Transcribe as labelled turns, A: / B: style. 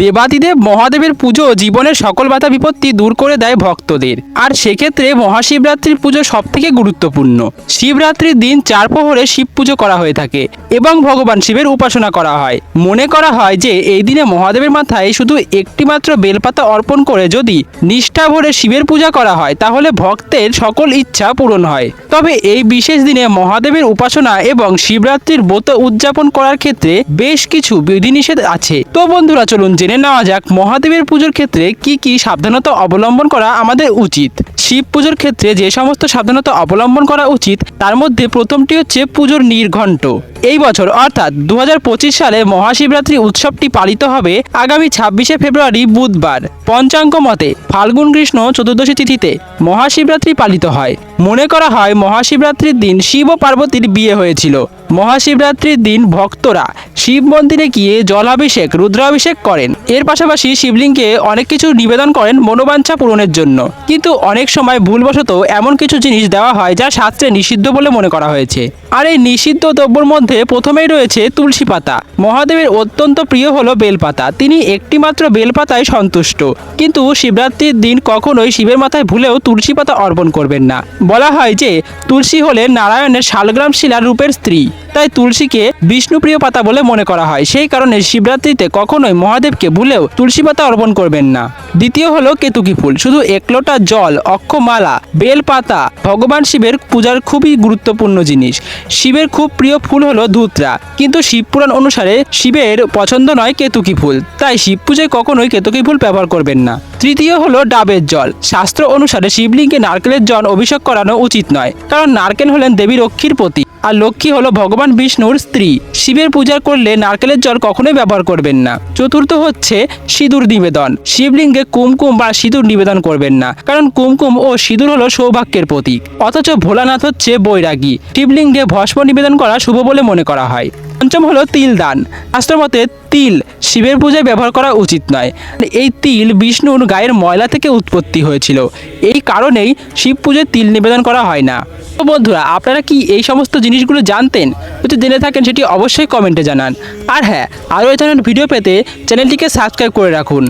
A: দেবাদিদেব মহাদেবের পুজো জীবনের সকল বাধা বিপত্তি দূর করে দেয় ভক্তদের। আর সেক্ষেত্রে মহাশিবরাত্রির পুজো সব থেকে গুরুত্বপূর্ণ। শিবরাত্রির দিন চার প্রহরে শিব পুজো করা হয়ে থাকে এবং ভগবান শিবের উপাসনা করা হয়। মনে করা হয় যে, এই দিনে মহাদেবের মাথায় শুধু একটিমাত্র বেলপাতা অর্পণ করে যদি নিষ্ঠা ভরে শিবের পূজা করা হয়, তাহলে ভক্তের সকল ইচ্ছা পূরণ হয়। তবে এই বিশেষ দিনে মহাদেবের উপাসনা এবং শিবরাত্রির ব্রত উদযাপন করার ক্ষেত্রে বেশ কিছু বিধিনিষেধ আছে। তো বন্ধুরা, চলুন জেনে নেওয়া যাক, মহাদেবের পুজোর ক্ষেত্রে কি কি সাবধানতা অবলম্বন করা আমাদের উচিত। শিব পুজোর ক্ষেত্রে যে সমস্ত সাবধানতা অবলম্বন করা উচিত, তার মধ্যে প্রথমটি হচ্ছে পুজোর নির্ঘণ্ট। এই বছর, অর্থাৎ দু হাজার পঁচিশ সালে মহাশিবরাত্রি উৎসবটি পালিত হবে আগামী ছাব্বিশে ফেব্রুয়ারি বুধবার। পঞ্চাঙ্গ মতে ফাল্গুন কৃষ্ণ চতুর্দশী তিথিতে মহাশিবরাত্রি পালিত হয়। মনে করা হয় মহাশিবরাত্রির দিন শিব ও পার্বতীর বিয়ে হয়েছিল। মহাশিবরাত্রির দিন ভক্তরা শিব মন্দিরে গিয়ে জলাভিষেক, রুদ্রাভিষেক করেন। এর পাশাপাশি শিবলিঙ্গে অনেক কিছু নিবেদন করেন মনোবাঞ্ছা পূরণের জন্য। কিন্তু অনেক সময় ভুলবশত এমন কিছু জিনিস দেওয়া হয় যা শাস্ত্রে নিষিদ্ধ বলে মনে করা হয়েছে। আর এই নিষিদ্ধ দ্রব্যর মধ্যে প্রথমেই রয়েছে তুলসী পাতা। মহাদেবের অত্যন্ত প্রিয় হলো বেলপাতা। তিনি একটিমাত্র বেলপাতায় সন্তুষ্ট। কিন্তু শিবরাত্রির দিন কখনোই শিবের মাথায় ভুলেও তুলসী পাতা অর্পণ করবেন না। বলা হয় যে, তুলসী হলে নারায়ণের শালগ্রাম শিলার রূপের স্ত্রী। তাই তুলসীকে বিষ্ণুপ্রিয় পাতা বলে মনে করা হয়। সেই কারণে শিবরাত্রিতে কখনোই মহাদেবকে ভুলেও তুলসী পাতা অর্পণ করবেন না। দ্বিতীয় হলো কেতুকি ফুল। শুধু এক লোটা জল, অক্ষমালা বেল পাতা ভগবান শিবের পূজার খুবই গুরুত্বপূর্ণ জিনিস। শিবের খুব প্রিয় ফুল হলো ধুতরা। কিন্তু শিব পুরাণ অনুসারে শিবের পছন্দ নয় কেতুকি ফুল। তাই শিব পূজায় কখনোই কেতুকি ফুল ব্যবহার করবেন না। তৃতীয় হলো ডাবের জল। শাস্ত্র অনুসারে শিবলিঙ্গে নারকেলের জল অভিষেক করানো উচিত নয়। কারণ নারকেল হলেন দেবী রক্ষীর প্রতীক। আর লক্ষ্মী হলো ভগবান বিষ্ণুর স্ত্রী। শিবের পূজা করলে নারকেলের জল কখনোই ব্যবহার করবেন না। চতুর্থ হচ্ছে সিঁদুর নিবেদন। শিবলিঙ্গে কুমকুম বা সিঁদুর নিবেদন করবেন না, কারণ কুমকুম ও সিঁদুর হলো সৌভাগ্যের প্রতীক। অথচ ভোলানাথ হচ্ছে বৈরাগী। শিবলিঙ্গে ভস্ম নিবেদন করা শুভ বলে মনে করা হয়। পঞ্চম হলো তিল দান। শাস্ত্রমতে তিল শিবের পূজায় ব্যবহার করা উচিত নয়। এই তিল বিষ্ণুর গায়ের ময়লা থেকে উৎপত্তি হয়েছিল। এই কারণেই শিব পুজোয় তিল নিবেদন করা হয় না। তো বন্ধুরা, আপনারা কি এই সমস্ত জিনিসগুলো জানতেন? যদি জেনে থাকেন, সেটি অবশ্যই কমেন্টে জানান। আর হ্যাঁ আরও এই ধরনের ভিডিও পেতে চ্যানেলটিকে সাবস্ক্রাইব করে রাখুন।